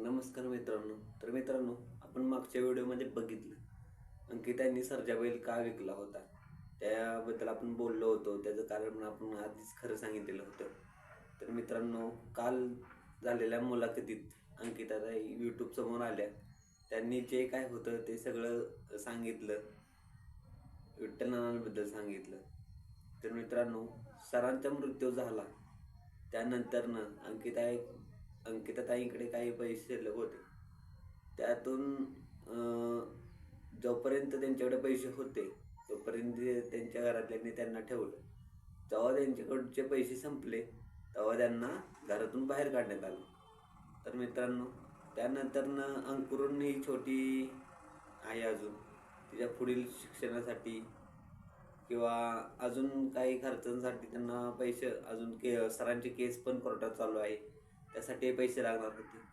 नमस्कार मित्रांनो. तर मित्रांनो आपण मागच्या व्हिडिओमध्ये बघितलं. अंकितांनी सर्जा बैल का विकला होता? त्याबद्दल आपण बोललो होतो. त्याचं कारण आपण आधीच खरं सांगितलेलं होतं. तर मित्रांनो काल झालेल्या मुलाखतीत अंकिताताई यूट्यूब समोर आल्या. त्यांनी जे काय होतं ते सगळं सांगितलं. विठ्ठलनानांबद्दल सांगितलं. तर मित्रांनो सरांचा मृत्यू झाला. त्यानंतरनं अंकिता अंकिताताईंकडे काही पैसे शिल्लक होते. त्यातून जोपर्यंत त्यांच्याकडे पैसे होते तोपर्यंत त्यांच्या घरातल्यांनी त्यांना ठेवलं. जेव्हा त्यांच्याकडचे पैसे संपले तेव्हा त्यांना घरातून बाहेर काढण्यात आलं. तर मित्रांनो त्यानंतरनं अंकुरून ही छोटी आहे अजून. तिच्या पुढील शिक्षणासाठी किंवा अजून काही खर्चांसाठी त्यांना पैसे अजून के सरांचे केस पण कोर्टात चालू आहे. त्यासाठी पैसे लागणार होते.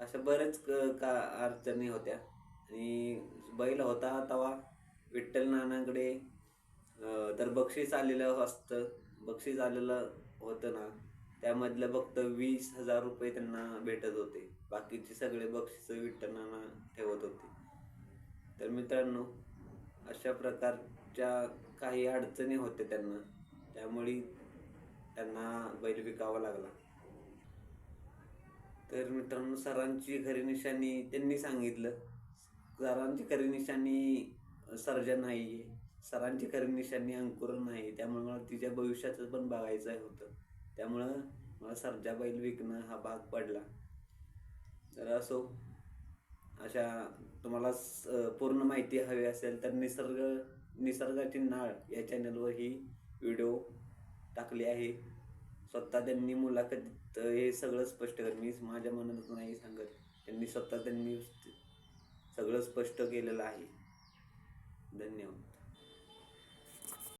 अशा बरेच क- का अडचणी होत्या. आणि बैल होता तेव्हा विठ्ठल नानाकडे तर बक्षीस आलेलं असतं. बक्षीस आलेलं होतं ना त्यामधलं फक्त वीस हजार रुपये त्यांना भेटत होते. बाकीचे सगळे बक्षीस विठ्ठल नाना ठेवत होते. तर मित्रांनो अशा प्रकारच्या काही अडचणी होत्या त्यांना. त्यामुळे त्यांना बैल विकावा लागला. तर मित्रांनो सरांची खरी निशाणी त्यांनी सांगितलं. सरांची खरी निशाणी सर्जन नाही आहे सरांची खरी निशाणी अंकुरण नाही त्यामुळे मला तिच्या भविष्याचं पण बघायचं होतं. त्यामुळं मला सर्जा बैल विकणं हा भाग पडला. तर असो अशा तुम्हाला स- पूर्ण माहिती हवी असेल तर निसर्ग निसर्गाची नाळ या चॅनलवर ही व्हिडिओ टाकली आहे. स्वतः त्यांनी मुलाखतीत हे सगळं स्पष्ट कर. मी माझ्या मनात नाही सांगत. त्यांनी स्वतः त्यांनी सगळं स्पष्ट केलेलं आहे. धन्यवाद.